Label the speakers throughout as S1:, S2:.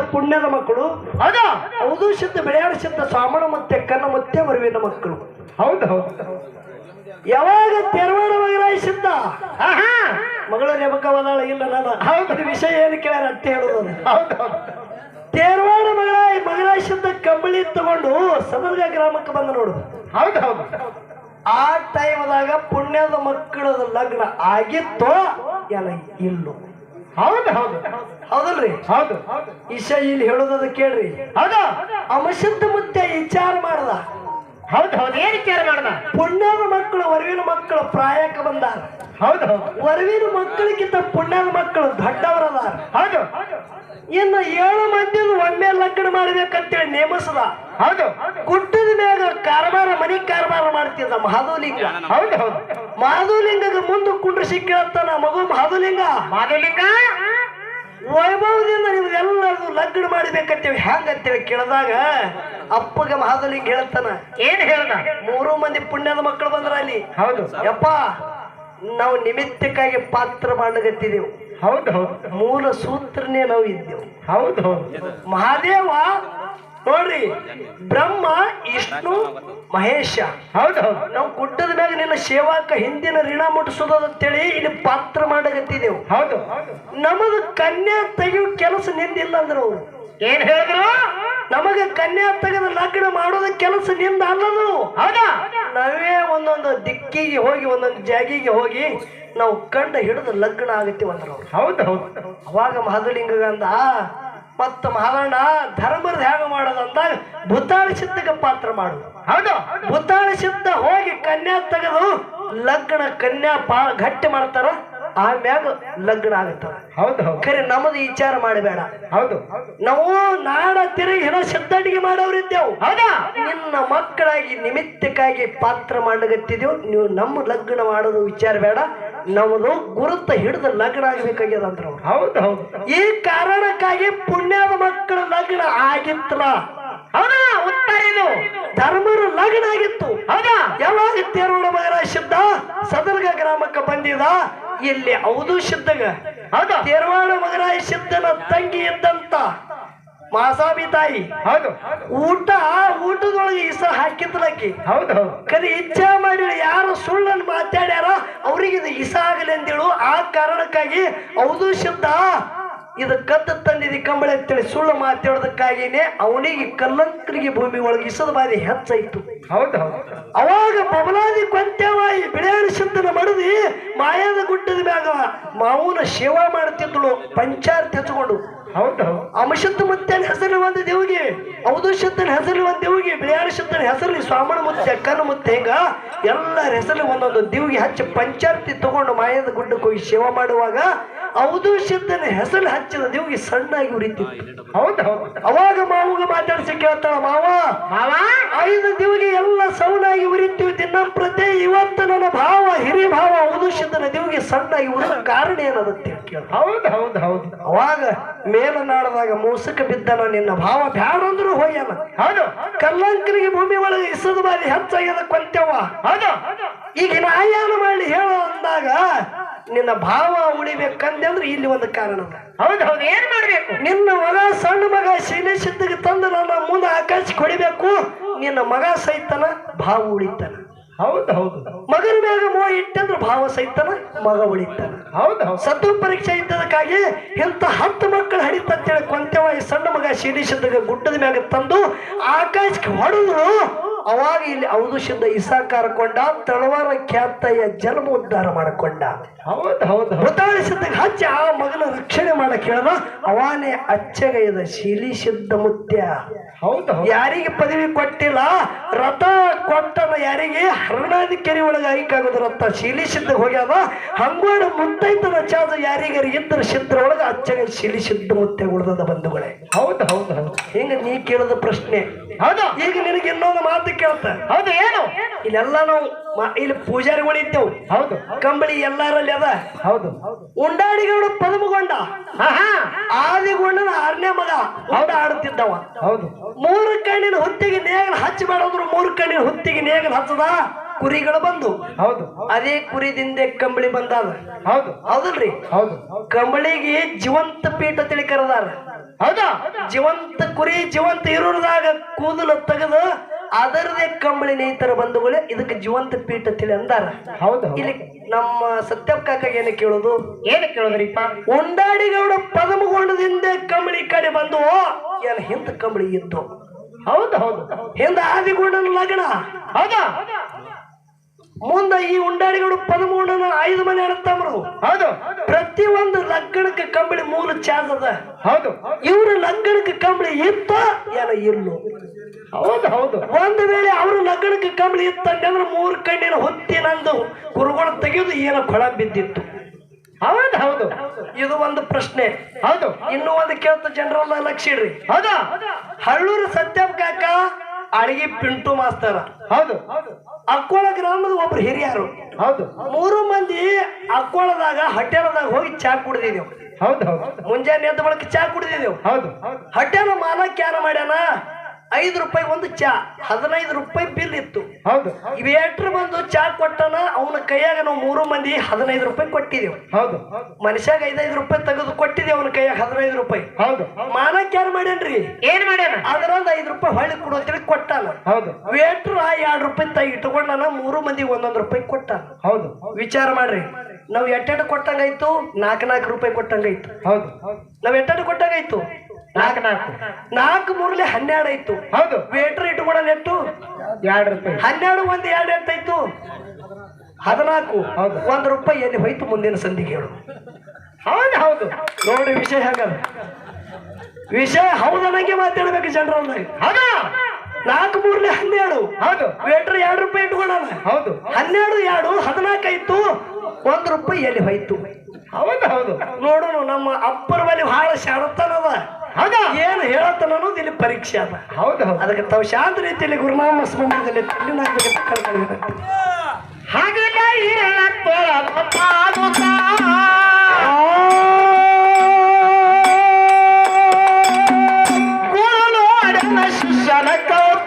S1: ಪುಣ್ಯದ ಮಕ್ಕಳು
S2: ಹೌದಾ?
S1: ಹೌದು ಸಿದ್ಧ ಬೆಳೆಯಾಡ ಸಿದ್ಧ ಸಾಮಣ ಮತ್ತೆ ಕನ್ನ ಮತ್ತೆ ಬರುವಿನ ಮಕ್ಕಳು.
S2: ಹೌದು ಹೌದು.
S1: ಯಾವಾಗ ತೆರವಾಡ ಸಿದ್ಧ
S2: ಆಹಾ
S1: ಮಗಳ ನೇಮಕವಾದಾಳ ಇಲ್ಲ ನಾನು.
S2: ಹೌದು.
S1: ವಿಷಯ ಏನು ಕೇಳ ಅಂತ ಹೇಳೋದು
S2: ಹೌದು ಹೌದು.
S1: ಮಗಳ ಸಿದ್ಧ ಕಂಬಳಿ ತಗೊಂಡು ಸದರ್ಗ ಗ್ರಾಮಕ್ಕೆ ಬಂದ ನೋಡು.
S2: ಹೌದು ಹೌದು.
S1: ಆ ಟೈಮ್ದಾಗ ಪುಣ್ಯದ ಮಕ್ಕಳದ ಲಗ್ನ ಆಗಿತ್ತೋ ಎಲ್ಲ ಇಲ್ಲೋ.
S2: ಹೌದು ಹೌದು.
S1: ಹೌದಲ್ರಿ?
S2: ಹೌದು.
S1: ಈಶ ಇಲ್ಲಿ ಹೇಳೋದದ ಕೇಳ್ರಿ.
S2: ಹೌದು.
S1: ಅಮಶಿದ್ಧ ಮುದ್ದೆ ವಿಚಾರ ಮಾಡದ.
S2: ಹೌದು ಹೌದು. ಏನ್ ವಿಚಾರ ಮಾಡ್ದ?
S1: ಪುಣ್ಯದ ಮಕ್ಕಳು ವರವಿನ ಮಕ್ಕಳು ಪ್ರಾಯಕ್ಕೆ ಬಂದಾರ.
S2: ಹೌದು ಹೌದು.
S1: ವರವಿನ ಮಕ್ಕಳಿಗಿಂತ ಪುಣ್ಯದ ಮಕ್ಕಳು ದೊಡ್ಡವರದಾರ.
S2: ಹೌದು.
S1: ಇನ್ನು ಏಳು ಮಂದಿ ಒಮ್ಮೆ ಲಗ್ನ ಮಾಡ್ಬೇಕಂತೇಳಿ ನೇಮಿಸದ.
S2: ಹೌದು.
S1: ಗುಡ್ಡದ ಮ್ಯಾಗ ಕಾರಬಾರ ಮನಿ ಕಾರ್ಬಾರ ಮಾಡ್ತಿದ್ದ ಮಹಾದೂಲಿಂಗ.
S2: ಹೌದು ಹೌದು.
S1: ಮಹಾದೂಲಿಂಗಗ ಮುಂದೆ ಕುಂಡ್ರಿಸಿ ಕೇಳ್ತಾನ ಮಗು ಮಹಾದೂಲಿಂಗ?
S2: ಮಾಧುಲಿಂಗ
S1: ವೈಭವದಿಂದ ನಿಮ್ದೆಲ್ಲರದು ಲಗ್ನ ಮಾಡ್ಬೇಕಂತೇಳಿ ಹೆಂಗಂತೇಳಿ ಕೇಳಿದಾಗ ಅಪ್ಪಗೆ ಮಹಾದೂಲಿಂಗ ಹೇಳ್ತಾನ
S2: ಏನ್ ಹೇಳ್ದ?
S1: ಮೂರು ಮಂದಿ ಪುಣ್ಯದ ಮಕ್ಕಳು ಬಂದ್ರ ಅಲ್ಲಿ.
S2: ಹೌದು.
S1: ಯಪ್ಪ ನಾವು ನಿಮಿತ್ತಕ್ಕಾಗಿ ಪಾತ್ರ ಮಾಡಗತ್ತಿದೆವು
S2: ಹೌದು ಹೌದು.
S1: ಮೂಲ ಸೂತ್ರನೇ ನಾವು ಇದ್ದೆವು
S2: ಹೌದು ಹೌದು.
S1: ಮಹಾದೇವ ನೋಡ್ರಿ ಬ್ರಹ್ಮ ವಿಷ್ಣು ಮಹೇಶ.
S2: ಹೌದು
S1: ನಾವು ಗುಡ್ಡದ ಮ್ಯಾಗ ನಿನ್ನ ಸೇವಾಕ ಹಿಂದಿನ ಋಣ ಮುಟ್ಟಿಸೋದಂತೇಳಿ ಇಲ್ಲಿ ಪಾತ್ರ ಮಾಡಗತ್ತಿದೆವು
S2: ಹೌದು.
S1: ನಮದು ಕನ್ಯಾ ತೆಗೆಯೋ ಕೆಲಸ ನಿಂದಿಲ್ಲ ಅಂದ್ರು ಅವ್ರು.
S2: ಏನ್ ಹೇಳಿದ್ರು?
S1: ನಮಗೆ ಕನ್ಯಾ ತೆಗೆದ ಲಗ್ನ ಮಾಡೋದ ಕೆಲಸ ನಿಂದ ಅಲ್ಲದು.
S2: ಹೌದಾ?
S1: ನಾವೇ ಒಂದೊಂದು ದಿಕ್ಕಿಗೆ ಹೋಗಿ ಒಂದೊಂದು ಜಾಗಿಗೆ ಹೋಗಿ ನಾವು ಕಂಡ ಹಿಡಿದು ಲಗ್ನ ಆಗತ್ತೀವಿ ಅಂದ್ರು ಅವ್ರು.
S2: ಹೌದು ಹೌದು.
S1: ಅವಾಗ ಮಹಾದಲಿಂಗ ಅಂದ ಮತ್ತ ಮಹಾರಾಣ ಧರ್ಮದ ಹೇಗ ಮಾಡೋದಂದಾಗ ಭೂತಾಳ ಸಿದ್ಧಕ್ಕೆ ಪಾತ್ರ ಮಾಡುದು.
S2: ಹೌದು.
S1: ಭೂತಾಳ ಸಿದ್ಧ ಹೋಗಿ ಕನ್ಯಾ ತೆಗೆದು ಲಗ್ನ ಕನ್ಯಾ ಪಾ ಗಟ್ಟಿ ಮಾಡ್ತಾರ ಆಮ್ಯಾಗ ಲಗ್ನ ಆಗತ್ತದ
S2: ಹೌದು ಹೌದು.
S1: ಖರೆ ನಮ್ಮದು ವಿಚಾರ ಮಾಡಬೇಡ.
S2: ಹೌದು.
S1: ನಾವು ನಾಡ ತಿರುಗಿ ಏನೋ ಸಿದ್ಧಡಿಗೆ ಮಾಡೋರಿದ್ದೇವು
S2: ಹೌದಾ?
S1: ನಿನ್ನ ಮಕ್ಕಳಾಗಿ ನಿಮಿತ್ತಕ್ಕಾಗಿ ಪಾತ್ರ ಮಾಡಗತ್ತಿದ್ದೇವು. ನೀವು ನಮ್ಮ ಲಗ್ನ ಮಾಡೋದು ವಿಚಾರ ಬೇಡ. ನಮ್ಮದು ಗುರುತ ಹಿಡಿದು ಲಗ್ನ ಆಗ್ಬೇಕಾಗ್ಯದ ಅಂದ್ರ ಅವ್ರು.
S2: ಹೌದು ಹೌದು
S1: ಈ ಕಾರಣಕ್ಕಾಗಿ ಪುಣ್ಯದ ಮಕ್ಕಳ ಲಗ್ನ ಆಗಿತ್ತಲ್ಲ.
S2: ಹೌದಾ? ಉತ್ತರ ಇದು.
S1: ಧರ್ಮರು ಲಗ್ನ ಆಗಿತ್ತು.
S2: ಹೌದಾ?
S1: ಯಾವಾಗ ತೇರೋಣ ಮಗರ ಸಿದ್ಧ ಸದರ್ಗ ಗ್ರಾಮಕ್ಕೆ ಬಂದಿದ. ಇಲ್ಲಿ ಹೌದು ಸಿದ್ಧಗ
S2: ಹೌದು.
S1: ತೇರ್ವಾಣ ಮಗರಾಯ ಸಿದ್ಧನ ತಂಗಿ ಇದ್ದಂತ. ಮಾಸಾಬಿ ತಾಯಿ
S2: ಹೌದು.
S1: ಊಟ ಊಟದೊಳಗೆ ಇಸ ಹಾಕಿದ್ಲಕ್ಕಿ.
S2: ಹೌದು ಹೌದು.
S1: ಕರೆ ಇಚ್ಛೆ ಮಾಡಿ ಯಾರು ಸುಳ್ಳನ್ನು ಮಾತಾಡ್ಯಾರ ಅವ್ರಿಗೆ ಇದು ಇಸ ಆಗಲಿ ಅಂತೇಳು ಆ ಕಾರಣಕ್ಕಾಗಿ ಹೌದು ಶಬ್ದ ಇದು ಕದ್ದು ತಂದಿದಿ ಕಂಬಳಿ ಅಂತೇಳಿ ಸುಳ್ಳು ಮಾತಾಡೋದಕ್ಕಾಗಿನೇ ಅವನಿಗೆ ಕಲ್ಲಂಕರಿಗೆ ಭೂಮಿ ಒಳಗೆ ಇಸದ ಬಾರಿ ಹೆಚ್ಚಾಯ್ತು.
S2: ಹೌದು
S1: ಅವಾಗ ಬಬಲಾದಿ ಕೊಂತ್ಯವಾಯಿ ಬಿಳಿಯಾಣ ಸಿದ್ಧನ ಮಡದಿ ಮಾಯಾದ ಗುಡ್ಡದ ಮ್ಯಾಗ ಮಾವನ ಸೇವಾ ಮಾಡ್ತಿದ್ಳು ಪಂಚಾರ್ ಹಚ್ಕೊಂಡು.
S2: ಹೌದು.
S1: ಅಮಶುದ್ಧ ಮುತ್ತನ ಹೆಸರು ಒಂದು ದೇವಿಗೆ ಅವಧು ಶುದ್ಧನ ಹೆಸರು ಒಂದು ದೇವಿಗೆ ಬಿಳಿಯಾರ ಶುದ್ಧನ ಹೆಸರು ಸ್ವಾಮನ ಮುತ್ತೆ ಅಕ್ಕನ ಮುತ್ತೆ ಹಿಂಗ? ಎಲ್ಲರ ಹೆಸರು ಒಂದೊಂದು ದೇವಿಗೆ ಹಚ್ಚಿ ಪಂಚಾರ್ತಿ ತಗೊಂಡು ಮಾಯದ ಗುಡ್ಡಕ್ಕೆ ಹೋಗಿ ಸೇವಾ ಮಾಡುವಾಗ ಹೌದು ಶಬ್ದನ ಹೆಸರು ಹಚ್ಚಿದ ದೇವಿಗೆ ಸಣ್ಣಾಗಿ ಆಗಿ
S2: ಹೌದು ಹೌದು.
S1: ಅವಾಗ ಮಾವುಗ ಮಾತಾಡ್ಸಿ ಕೇಳ್ತಾಳ ಮಾವ.
S2: ಮಾವ?
S1: ಐದು ದಿವಗೆ ಎಲ್ಲ ಸೌನಾಗಿ ಉರಿತೀವಿ ದಿನಂಪ್ರತಿ ಇವತ್ತು ನನ್ನ ಭಾವ ಹಿರಿ ಭಾವ ಹೌದು ಶಬ್ದನ ದೇವಿಗೆ ಸಣ್ಣಾಗಿ ಉರಿದ ಕಾರಣ ಏನದಂತೆ ಹೌದ
S2: ಹೌದು ಹೌದು ಹೌದು.
S1: ಅವಾಗ ಮೇಲನಾಡದಾಗ ಮೂಸಕ್ಕೆ ಬಿದ್ದನ ನಿನ್ನ ಭಾವ ಬ್ಯಾಡ ಅಂದ್ರು ಹೋಗ್ಯಾನ.
S2: ಹೌದು.
S1: ಕಲ್ಲಂಕರಿಗೆ ಭೂಮಿ ಒಳಗೆ ಇಸದ ಬಾರಿ ಹೆಚ್ಚಾಗ್ಯದ ಕೊಂತೇವ
S2: ಹೌದು.
S1: ಈಗ ನಾಯಾನ ಮಾಡಿ ಹೇಳ ನಿನ್ನ ಭಾವ ಉಳಿಬೇಕು ಅಂದ್ರೆ ಇಲ್ಲಿ ಒಂದು ಕಾರಣ
S2: ಹೌದು ಹೌದು. ಏನ್ ಮಾಡ್ಬೇಕು?
S1: ನಿನ್ನ ಮಗ ಸಣ್ಣ ಮಗ ಶೈಲೆ ಸಿದ್ಧಗೆ ತಂದು ನನ್ನ ಮುಂದೆ ಆಕಾಶಕ್ಕೆ ಹೊಡಿಬೇಕು ನಿನ್ನ ಮಗ ಸೈತನ ಭಾವ ಉಳಿತಾನ.
S2: ಹೌದು ಹೌದು.
S1: ಮಗನ ಮ್ಯಾಗ ಮೋಹ ಇಟ್ಟಂದ್ರೆ ಭಾವ ಸೈತನ ಮಗ ಉಳಿತಾನ.
S2: ಹೌದು ಹೌದು.
S1: ಸತ್ತು ಪರೀಕ್ಷೆ ಇದ್ದದಕ್ಕಾಗಿ ಇಂಥ ಹತ್ತು ಮಕ್ಕಳು ಹಡಿತಂತೇಳಿ ಕೊಂತೆವ ಈ ಸಣ್ಣ ಮಗ ಶೀಲಿಸಿದ್ದಾಗ ಗುಡ್ಡದ ಮ್ಯಾಗ ತಂದು ಆಕಾಶಕ್ಕೆ ಹೊಡೆದ್ರು. ಅವಾಗ ಇಲ್ಲಿ ಇಸಾ ಇಸಾಕಾರ ಕೊಂಡ ತಳವಾರ ಖ್ಯಾತಯ್ಯ ಜನ್ಮ ಉದ್ಧಾರ ಮಾಡಿಕೊಂಡ.
S2: ಹೌದು ಹೌದು
S1: ಮುತಾಳಿಸಿದ್ದಾಗ ಹಚ್ಚಿ ಆ ಮಗನ ರಕ್ಷಣೆ ಮಾಡಕ್ ಹೇಳದ ಅವಾನೇ ಅಚ್ಚಗೈದ ಶೀಲಿ ಸಿದ್ಧ ಮುತ್ಯ.
S2: ಹೌದು
S1: ಯಾರಿಗೆ ಪದವಿ ಕೊಟ್ಟಿಲ್ಲ ರಥ ಕೊಟ್ಟನ ಯಾರಿಗೆ? ಹರಣಾದಿ ಕೆರೆ ಒಳಗೆ ಐಕಾಗೋದು ರಥ. ಶೀಲಿ ಸಿದ್ಧ ಹೋಗ್ಯಾವ ಹಂಗೋಡ ಮುತ್ತೈತನ ಚಾದ ಯಾರಿಗಾರ ಇದ್ರ ಸಿದ್ಧ ಒಳಗ ಅಚ್ಚಗ ಶೀಲಿ ಸಿದ್ಧ ಮುತ್ಯ ಉಳ್ದದ ಬಂಧುಗಳೇ.
S2: ಹೌದು ಹೌದು ಹೌದು.
S1: ಹಿಂಗ ನೀ ಕೇಳದ ಪ್ರಶ್ನೆ.
S2: ಹೌದಾ.
S1: ಈಗ ನಿನಗೆ ಇನ್ನೊಂದು ಮಾತು ಕೇಳ್ತ?
S2: ಹೌದು ಏನು?
S1: ಇಲ್ಲೆಲ್ಲ ನಾವು ಇಲ್ಲಿ ಪೂಜಾರಿಗಳು ಇದ್ದೇವು.
S2: ಹೌದು.
S1: ಕಂಬಳಿ ಎಲ್ಲರಲ್ಲಿ ಅದ.
S2: ಹೌದು.
S1: ಉಂಡಾಡಿಗಳು ಪದಮಗೊಂಡ. ಆದಿಗೊಂಡನ ಆರನೇ ಮಗ ಉಂಡ ಆಡುತ್ತಿದ್ದವ
S2: ಹೌದು.
S1: ಮೂರು ಕಣ್ಣಿನ ಹುತ್ತಿಗೆ ನೇಗಲ ಹಚ್ಚಿ ಮಾಡೋದ್ರು ಮೂರು ಕಣ್ಣಿನ ಹುತ್ತಿಗೆ ನೇಗಲ ಹಚ್ಚದ ಕುರಿಗಳು ಬಂದು.
S2: ಹೌದು.
S1: ಅದೇ ಕುರಿದಿಂದ ಕಂಬಳಿ ಬಂದಾದ.
S2: ಹೌದು.
S1: ಹೌದಲ್ರಿ?
S2: ಹೌದು.
S1: ಕಂಬಳಿಗೆ ಜೀವಂತ ಪೀಠ ತಿಳಿ ಕರೆದಾರ.
S2: ಹೌದಾ?
S1: ಜೀವಂತ ಕುರಿ ಜೀವಂತ ಇರೋದಾಗ ಕೂದಲು ತೆಗೆದು ಅದರದೇ ಕಂಬಳಿ ನೇತರ ಬಂಧುಗಳೇ ಇದಕ್ಕೆ ಜೀವಂತ ಪೀಠ ತಿಳಿ ಅಂದಾರ.
S2: ಹೌದು
S1: ಇಲ್ಲಿ ನಮ್ಮ ಸತ್ಯಪ್ಪ ಕಾಕ ಏನು ಕೇಳೋದು?
S2: ಏನು ಕೇಳೋದ್ರಿಪ್ಪ?
S1: ಉಂಡಾಡಿಗೌಡ ಪದಮಗೊಂಡದಿಂದ ಕಂಬಳಿ ಕಡೆ ಬಂದು ಏನ ಹಿಂದ ಕಂಬಳಿ ಇದ್ದು.
S2: ಹೌದು ಹೌದು.
S1: ಹಿಂದ ಆದಿಗೊಂಡನ ಲಗ್ನ.
S2: ಹೌದಾ?
S1: ಮುಂದ ಈ ಉಂಡಾಡಿಗಳು ಪದಮಗೊಂಡನ ಐದು ಮನೆ ಅರ್ಥಮ್ರು
S2: ಹೌದು.
S1: ಪ್ರತಿ ಒಂದು ಲಗ್ನಕ್ಕೆ ಕಂಬಳಿ ಮೂಲ ಚಾರ್ಜ್ ಅದ.
S2: ಹೌದು.
S1: ಇವ್ರ ಲಗ್ನಕ್ಕೆ ಕಂಬಳಿ ಇತ್ತ ಏನ ಇಲ್ಲೋ
S2: ಹೌದು ಹೌದು.
S1: ಒಂದು ವೇಳೆ ಅವರು ಲಗ್ನಕ್ಕೆ ಕಂಬಳಿ ಇತ್ತಂದ್ರೆ ಮೂರ್ ಕಣ್ಣಿನ ಹೊತ್ತಿನಂದು ಗುರುಗಳು ಕುರುಗಳು ತೆಗೆದು ಏನೋ ಕೊಳ ಬಿದ್ದಿತ್ತು.
S2: ಹೌದು ಹೌದು.
S1: ಇದು ಒಂದು ಪ್ರಶ್ನೆ.
S2: ಹೌದು.
S1: ಇನ್ನೂ ಒಂದು ಕೇಳ್ತ ಜನರಲ್ಲ ಲಕ್ಷ ಇಡ್ರಿ
S2: ಹೌದಾ.
S1: ಹಳ್ಳೂರು ಸತ್ಯಪ್ಪ ಕಾಕ ಅಡಿಗೆ ಪಿಂಟು ಮಾಸ್ತರ.
S2: ಹೌದು.
S1: ಅಕ್ಕೋಳ ಗ್ರಾಮದ ಒಬ್ರು ಹಿರಿಯರು.
S2: ಹೌದು.
S1: ಮೂರು ಮಂದಿ ಅಕ್ಕೋಳದಾಗ ಹಟ್ಟೆಲದಾಗ ಹೋಗಿ ಚಾ ಕುಡ್ದಿದ್ದೇವು
S2: ಹೌದು ಹೌದು.
S1: ಮುಂಜಾನೆ ಎದ್ದ ಬಳಕ ಚಾ ಕುಡ್ದಿದ್ದೇವು
S2: ಹೌದು.
S1: ಹಟ್ಟೆನ ಮಾಲ ಕ್ಯಾನ ಮಾಡ್ಯಾನ? ಐದು ರೂಪಾಯಿ ಒಂದು ಚಾ ಹದಿನೈದು ರೂಪಾಯಿ ಬಿಲ್ ಇತ್ತು.
S2: ಹೌದು.
S1: ವೇಟ್ರ್ ಬಂದು ಚಾ ಕೊಟ್ಟನ ಅವನ ಕೈಯಾಗ ನಾವು ಮೂರು ಮಂದಿ ಹದಿನೈದು ರೂಪಾಯಿ ಕೊಟ್ಟಿದ್ದೇವು
S2: ಹೌದು.
S1: ಮನುಷ್ಯಾಗ ಐದೈದು ರೂಪಾಯಿ ತೆಗೆದು ಕೊಟ್ಟಿದೆ ಅವನ ಕೈಯಾಗ ಹದಿನೈದು ರೂಪಾಯಿ.
S2: ಹೌದು.
S1: ಮಾನಕ್ ಯಾರು ಮಾಡ್ಯಾನ್ರಿ?
S2: ಏನ್ ಮಾಡ್ಯಾನ?
S1: ಅದರಂದ ಐದು ರೂಪಾಯಿ ಹೊಳ್ಳಿ ಕೊಡು ಅಂತೇಳಿ ಕೊಟ್ಟಾನ.
S2: ಹೌದು.
S1: ವೇಟ್ರ್ ಆ ಎರಡು ರೂಪಾಯಿ ತಾಯಿ ಇಟ್ಕೊಂಡಾನ ಮೂರು ಮಂದಿ ಒಂದೊಂದು ರೂಪಾಯಿ ಕೊಟ್ಟ
S2: ಹೌದು.
S1: ವಿಚಾರ ಮಾಡ್ರಿ. ನಾವು ಎಟ್ಟೆಟ್ಟು ಕೊಟ್ಟಂಗಾಯ್ತು ನಾಲ್ಕು ನಾಲ್ಕು ರೂಪಾಯಿ ಕೊಟ್ಟಂಗಾಯ್ತು.
S2: ಹೌದು.
S1: ನಾವು ಎಟ್ಟೆಟ್ಟು ಕೊಟ್ಟಂಗಾಯ್ತು?
S2: ನಾಲ್ಕು ನಾಲ್ಕು.
S1: ನಾಲ್ಕು ಮೂರ್ಲೆ ಹನ್ನೆರಡು ಆಯ್ತು.
S2: ಹೌದು.
S1: ವೇಟ್ರ್ ಕೂಡ ಎಷ್ಟು?
S2: ಎರಡು ರೂಪಾಯಿ.
S1: ಹನ್ನೆರಡು ಒಂದು ಎರಡು ಎಷ್ಟಾಯ್ತು ಹದಿನಾಲ್ಕು.
S2: ಹೌದು.
S1: ಒಂದು ರೂಪಾಯಿ ಎಲ್ಲಿ ಹೋಯ್ತು ಮುಂದಿನ ಸಂಧಿಗೆ ಹೇಳು.
S2: ಹೌದು ಹೌದು.
S1: ನೋಡಿ ವಿಷಯ ಹೇಗದ ವಿಷಯ ಹೌದನಂಗೆ ಮಾತಾಡ್ಬೇಕು ಜನರ
S2: ಹೌದಾ.
S1: ನಾಲ್ಕು ಮೂರ್ಲೆ ಹನ್ನೆರಡು.
S2: ಹೌದು.
S1: ವೇಟ್ರ್ ಎರಡು ರೂಪಾಯಿ ಇಟ್ಕೊಳ್ಳೋಣ
S2: ಹೌದು.
S1: ಹನ್ನೆರಡು ಎರಡು ಹದಿನಾಲ್ಕು ಆಯ್ತು. ಒಂದು ರೂಪಾಯಿ ಎಲ್ಲಿ ಹೋಯ್ತು?
S2: ಹೌದು ಹೌದು.
S1: ನೋಡೋಣ ನಮ್ಮ ಅಪ್ಪರ ಬಳಿ ಬಹಳ ಶಾರತನದ
S2: ಹೌದಾ?
S1: ಏನು ಹೇಳತ್ತನ ಅನ್ನೋದು ಇಲ್ಲಿ ಪರೀಕ್ಷೆ ಅದ.
S2: ಹೌದು ಹೌದು.
S1: ಅದಕ್ಕೆ ತಾವು ಶಾಂತ ರೀತಿಯಲ್ಲಿ ಗುರುನಾಮ ಸ್ಮರಣದಲ್ಲಿ ತಲ್ಲಿನಾಗಬೇಕಂತ ಕಳ್ಕೊಂಡಿದ್ದಾರೆ
S2: ಪಾದುಕ. ಗುರು ನೋಡನ ಶಿಷ್ಯನ ಕೌತುಕ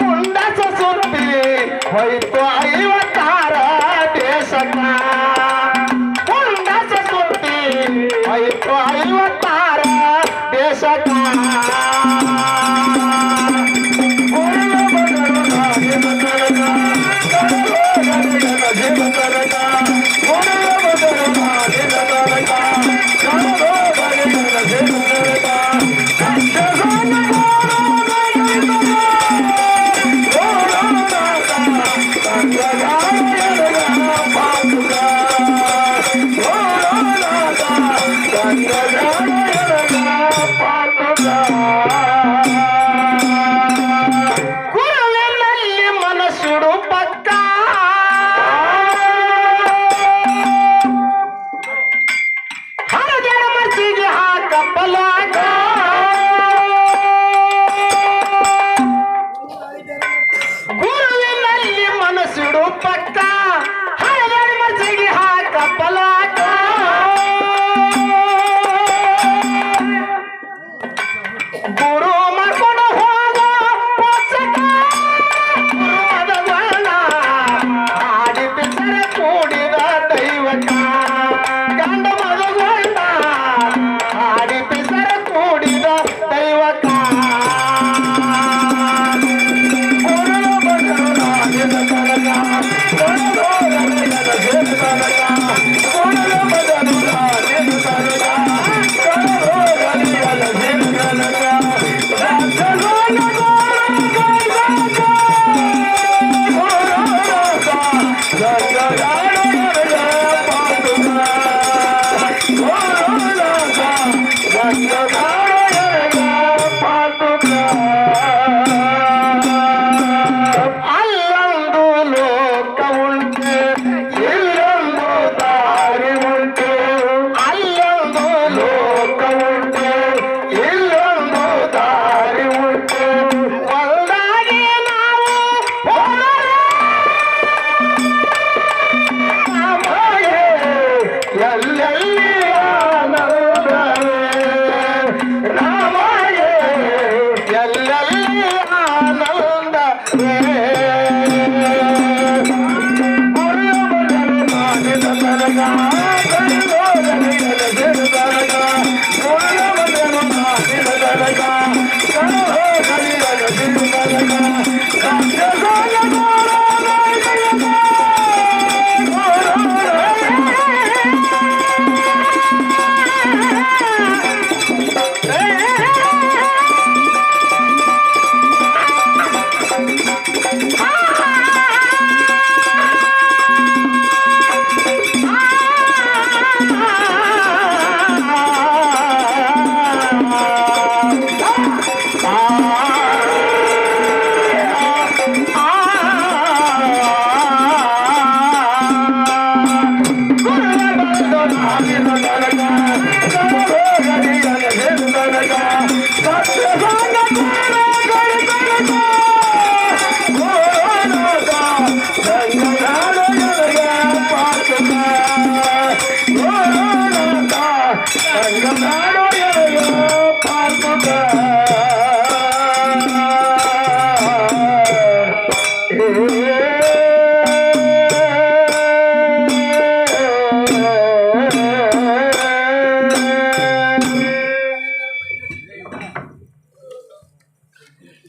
S2: मुंडाचा सोपी होय